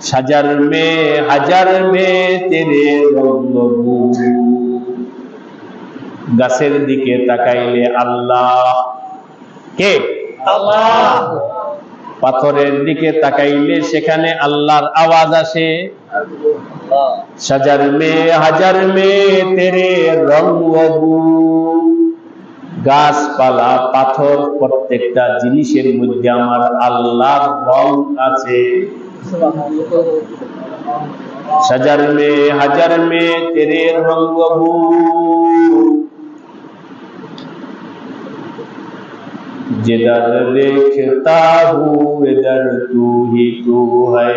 সাজার মে হাজার মে তেরে রঙ্গ গাছের দিকে তাকাইলে আল্লাহ। কে? আল্লাহ। পাথরের দিকে তাকাইলে সেখানে আল্লাহর আওয়াজ আসে। সাজার মে হাজার মে তেরে রঙ্গ গাছপালা পাথর প্রত্যেকটা জিনিসের মধ্যে আমার আল্লাহর রং আছে। सजर में हजर में तेरे रंग जिधर देखता हूँ इधर तू ही तू है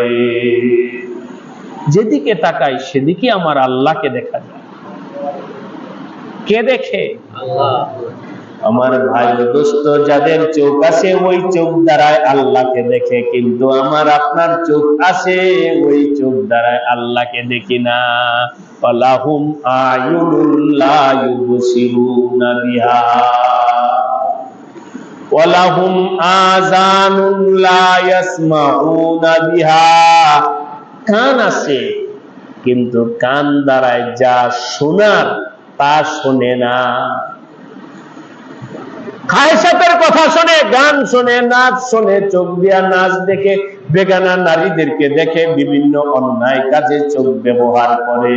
যেদিকে তাকাই সেদিকে আমার আল্লাহকে দেখা যায় কে দেখে আল্লাহ আমার ভাই দোস্ত যাদের চোখ আছে, ওই চোখ দ্বারায় আল্লাহকে দেখে, কিন্তু আমার আপনার চোখ আছে, ওই চোখ দ্বারায় আল্লাহকে দেখি না। আলাহুম আয়ুনুল্লা ইউবসিরুনা বিহা। ওয়ালাহুম আযানুন লা ইয়াসমাউনা বিহা। কান আছে, কিন্তু কান দ্বারায় যা শোনার তা শোনে না। খায়সাতের কথা শোনে গান শুনে নাচ শোনে চোখ দিয়া নাচ দেখে বেগানা নারীদেরকে দেখে বিভিন্ন অন্যায় কাজে চোখ ব্যবহার করে।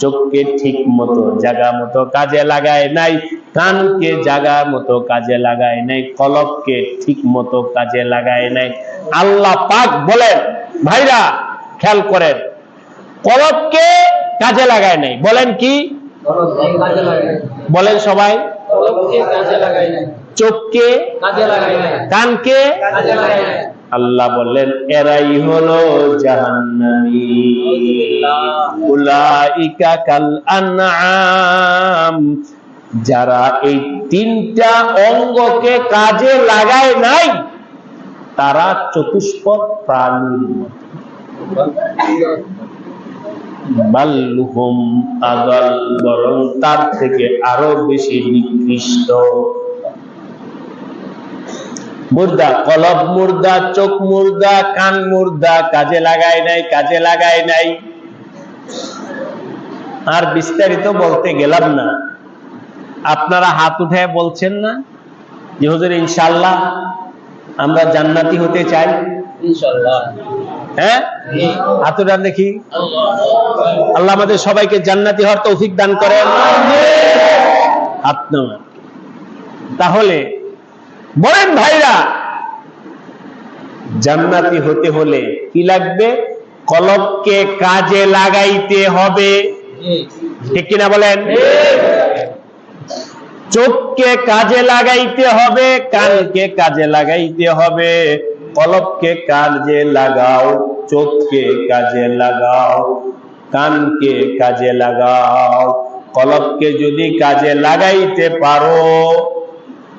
চোখকে ঠিক মতো জাগা মতো কাজে লাগায় নাই কানকে জাগা মতো কাজে লাগায় নাই কলককে ঠিক মতো কাজে লাগায় নাই। আল্লাহ পাক বলেন ভাইরা খেয়াল করেন কলককে কাজে লাগায় নাই। বলেন কি? বলেন সবাই। কলমকে কাজে লাগাই নাই। চোখকে কানকে আল্লাহ বললেন এরাই হলো জাহান্নামী। উলাইকা কাল আনআম। যারা এই তিনটা অঙ্গকে কাজে লাগায় নাই তারা চতুষ্পদ প্রাণীর মতো। বরং তার থেকে আরও বেশি নিকৃষ্ট। মুর্দা কলব মুর্দা চোখ মুর্দা কান মুর্দা কাজে লাগায় নাই কাজে লাগায় নাই। আর বিস্তারিত বলতে গেলাম না। আপনারা হাত উঠে বলছেন না? যে হুজুর ইনশাল্লাহ আমরা জান্নাতি হতে চাই। হ্যাঁ? হাত উঠান দেখি। আল্লাহ আমাদের সবাইকে জান্নাতি হওয়ার তৌফিক দান করেন। হাত। তাহলে বলেন ভাইরা, জান্নাতি হতে হলে কি লাগবে? কলবকে কাজে লাগাইতে হবে। ঠিক কিনা বলেন? চোখকে কাজে লাগাইতে হবে, কানকে কাজে লাগাইতে হবে। কলবকে কাজে লাগাও, চোখকে কাজে লাগাও, কানকে কাজে লাগাও। কলবকে যদি কাজে লাগাইতে পারো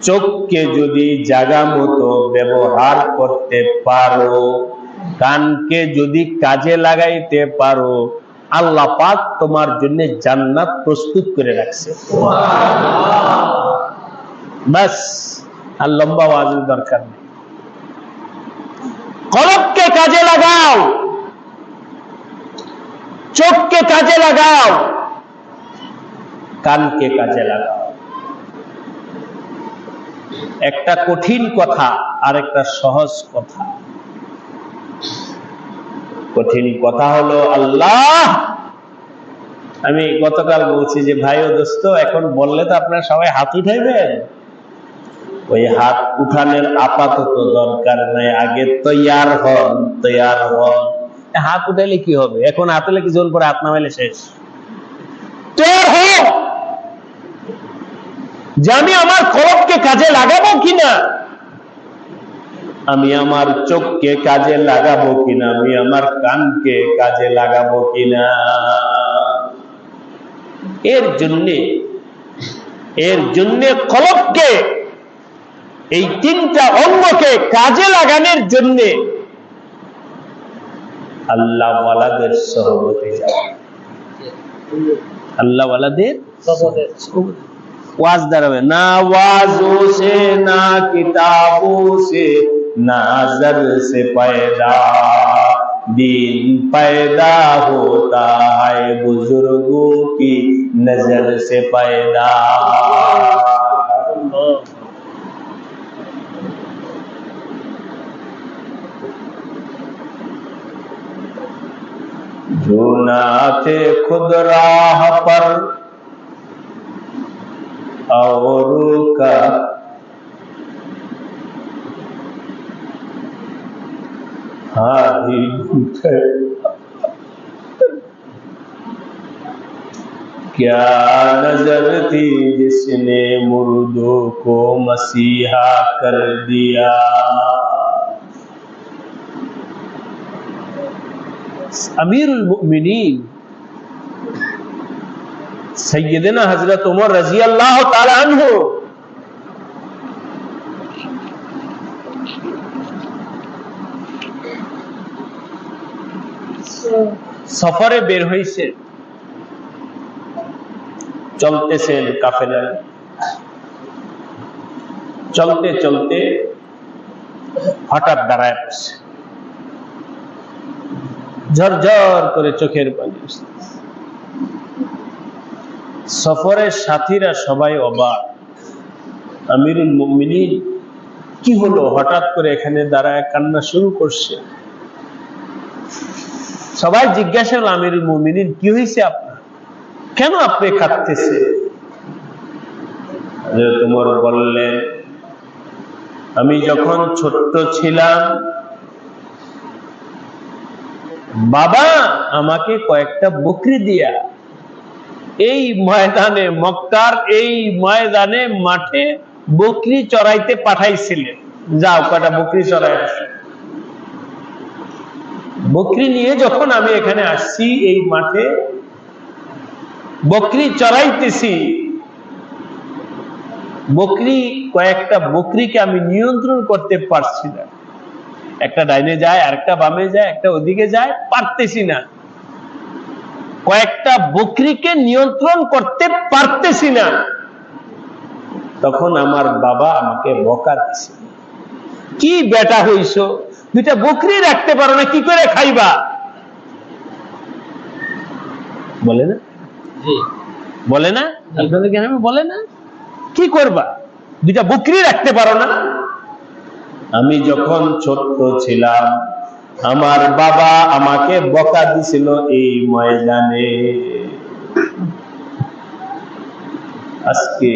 চোখকে যদি জাগা মতো ব্যবহার করতে পারো, কানকে যদি কাজে লাগাইতে পারো, আল্লাহ পাক তোমার জন্য জান্নাত প্রস্তুত করে রাখছে। আর লম্বা ওয়াজের দরকার নেই। কলবকে কাজে লাগাও। চোখকে কাজে লাগাও। কানকে কাজে লাগাও। একটা কঠিন কথা আর একটা সহজ কথা। কঠিন কথা হলো আল্লাহ! আমি গতকাল বলছি যে ভাই ও দোস্ত এখন বললে তো আপনারা সবাই হাত উঠাইবেন। ওই হাত উঠানোর আপাতত দরকার নাই। আগে তৈয়ার হন তৈয়ার হন। হাত উঠাইলে কি হবে? এখন হাত উঠলে কি জোল করে হাত নামাইলে শেষ? তৈয়ার যে আমি আমার কলবকে কাজে লাগাবো কিনা? আমি আমার চোখকে কাজে লাগাবো কিনা? আমি আমার কানকে কাজে লাগাবো কিনা? এর জন্যে এর জন্যে কলবকে এই তিনটা অঙ্গকে কাজে লাগানোর জন্যে আল্লাহ ওয়ালাদের সহবতে যাবে আল্লাহ ওয়ালাদের वाज दर में, ना वाजों से, ना किताबों से, ना जर से पैदा। दिन पैदा होता है बुज़ुर्गों की नज़र से पैदा। जो ना थे खुद राह पर اوروں کا ہاں کیا نظر تھی جس نے مردوں کو مسیحا کر دیا؟ امیر المؤمنین সৈয়দিনা হজরত উমর রাজি আল্লাহ আনহু। সফরে বের হয়েছে চলতেছেন কাফেলা চলতে চলতে হঠাৎ দাঁড়ায় পড়ছে। ঝরঝর করে চোখের পানি আসতেছে। সফরের সাথীরা সবাই অবাক। আমিরুল মুমিনিন, কি হলো? হঠাৎ করে এখানে দাঁড়ায় কান্না শুরু করছে। সবাই জিজ্ঞাসা করল, আমিরুল মুমিনিন, কি হয়েছে আপনার? কেন আপনি কাঁদতেছে তোমার বললেন, আমি যখন ছোট্ট ছিলাম, বাবা আমাকে কয়েকটা বকরি দিয়া এই ময়দানে, মক্কার এই ময়দানে মাঠে বকরি চড়াইতে পাঠাইছিলেন। যাও কটা বকরি চড়াই বকরি নিয়ে যখন আমি এখানে আসছি, এই মাঠে বকরি চড়াইতেছি, বকরি, কয়েকটা বকরিকে আমি নিয়ন্ত্রণ করতে পারছি না। একটা ডাইনে যায়, আরেকটা বামে যায়, একটা ওদিকে যায়, পারতেছি না। কয়েকটা বকরিকে নিয়ন্ত্রণ করতে পারতেছি না। তখন আমার বাবা আমাকে বকা দিছে। কি বেটা হইছ? দুইটা বকরি রাখতে পারো না কি করে খাইবা? বলে না। বলে না? আপনাদের গ্রামে বলে না? কি করবা? দুইটা বকরি রাখতে পারো না। আমি যখন ছোট্ট ছিলাম আমার বাবা আমাকে বকা দিছিল এই ময়দানে আজকে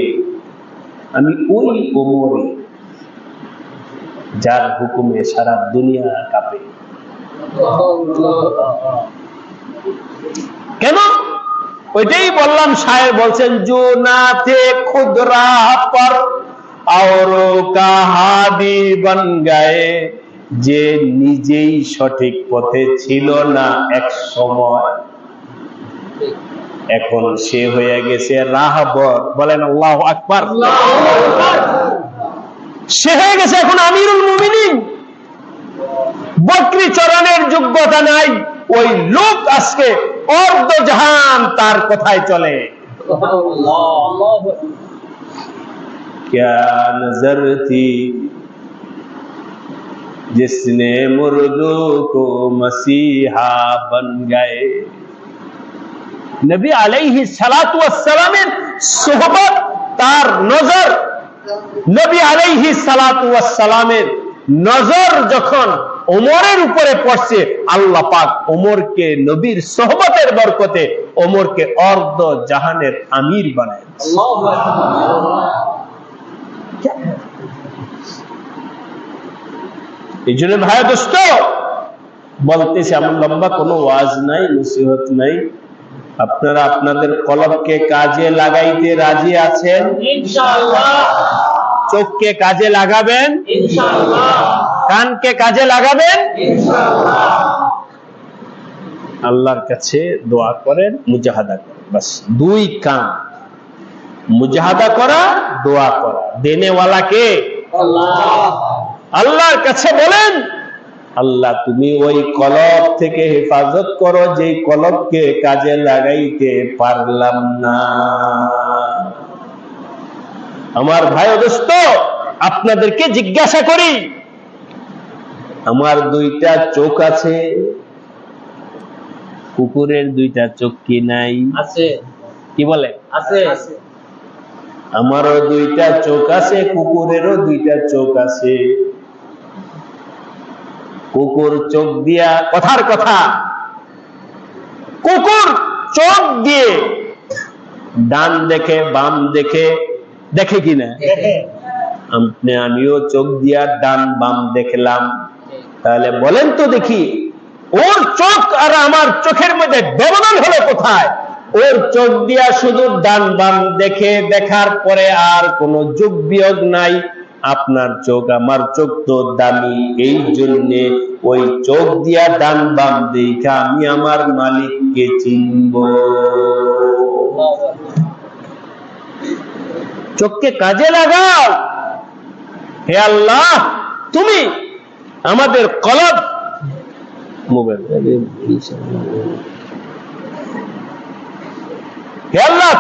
আমি ওই কোমরে যার হুকুমে সারা দুনিয়া কাঁপে কেন ওইটাই বললাম সাহেব বলছেন জো না थे खुद राह पर औरों का हादी बन गए যে নিজেই সঠিক পথে ছিল না এক সময় এখন সে হয়ে গেছে রাহবর বলেন আল্লাহ আকবার সে হয়ে গেছে এখন আমিরুল মুমিনিন বকরি চরণের যোগ্যতা নাই ওই লোক আজকে অর্ধ জাহান তার কথায় চলে क्या नजर थी जिसने मुर्दों को मसीहा बन गए নবী আলাইহি সালাতু ওয়াসসালামের সোহবত তার নজর নবী আলাইহি সালাতু ওয়াসসালামের নজর যখন ওমরের উপরে পড়ছে আল্লাহ পাক ওমরকে নবীর সোহবতের বরকতে ওমরকে অর্ধ জাহানের আমির বানায় এই জন্য ভাই দোস্ত বলতেছি আমার লম্বা কোনো ওয়াজ নাই নসিহত নাই। আপনারা আপনাদের কলমকে কাজে লাগাইতে রাজি আছেন? চোখকে কাজে লাগাবেন? কানকে কাজে লাগাবেন? আল্লাহর কাছে দোয়া করেন মুজাহাদা করেন। বাস দুই কান। মুজাহাদা করা দোয়া করা। দেনেওয়ালা কে? আল্লাহর কাছে বলেন আল্লাহ তুমি ওই কলব থেকে হেফাজত করো যে কলবকে কাজে লাগাইতে পারলাম না। আমার ভাই দোস্ত আপনাদেরকে জিজ্ঞাসা করি আমার দুইটা চোখ আছে কুকুরের দুইটা চোখ কি নাই? আছে। কি বলে? আছে। আমারও দুইটা চোখ আছে কুকুরেরও দুইটা চোখ আছে। কুকুর চোখ দিয়া কথার কথা। কুকুর চোখ দিয়ে ডান দেখে বাম দেখে দেখে কিনা? আপনি আমিও চোখ দিয়া ডান বাম দেখলাম। তাহলে বলেন তো দেখি ওর চোখ আর আমার চোখের মধ্যে ব্যবধান হলো কোথায়? ওর চোখ দিয়া শুধু ডান বাম দেখে দেখার পরে আর কোনো যোগ বিয়োগ নাই। আপনার চোখ আমার চোখ তো দামি, এই জন্যে ওই চোখ দিয়া ডান বাম দেখা আমি আমার মালিককে চিনব। চোখকে কাজে লাগাও। হে আল্লাহ, তুমি আমাদের কলব মোবাইল হে আল্লাহ